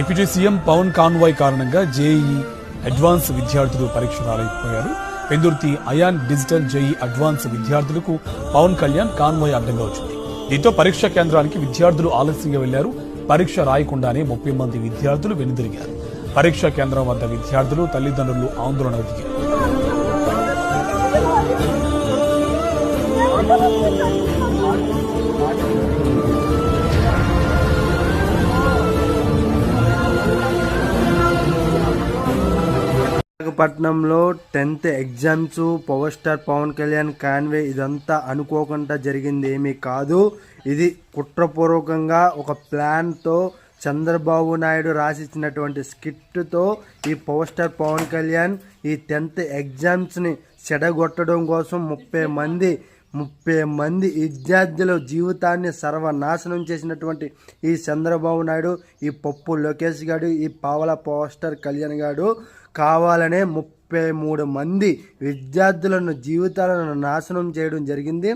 Deputy CM Pawan convoy కారణంగా JEE advance విద్యార్థులు పరీక్ష రాలేకపోయారు Pendurthi ion digital JE advance విద్యార్థులకు పవన్ కళ్యాణ్ కాన్వాయ్ అడ్డంగా వచ్చింది. దీంతో పరీక్ష కేంద్రానికి విద్యార్థులు ఆలస్యంగా వెళ్ళారు. పరీక్ష రాయకుండానే ముప్పై మంది విద్యార్థులు వెనుదిరిగారు. పరీక్ష కేంద్రం వద్ద విద్యార్థులు తల్లిదండ్రులు ఆందోళన దిగారు విశాఖపట్నంలో tenth exams power star Pawan Kalyan convoy ఇదంతా అనుకోకుండా జరిగింది ఏమీ కాదు. ఇది కుట్రపూర్వకంగా ఒక ప్లాన్తో చంద్రబాబు నాయుడు రాసిచ్చినటువంటి స్కిట్తో ఈ పవర్ స్టార్ పవన్ కళ్యాణ్ ఈ టెన్త్ ఎగ్జామ్స్ని చెడగొట్టడం కోసం ముప్పై మంది ముప్పై మంది విద్యార్థుల జీవితాన్ని సర్వనాశనం చేసినటువంటి ఈ చంద్రబాబు నాయుడు ఈ పప్పు లోకేష్ గారు ఈ పావల పోస్టర్ కళ్యాణ్ గారు కావాలనే ముప్పై మూడు మంది విద్యార్థులను జీవితాలను నాశనం చేయడం జరిగింది.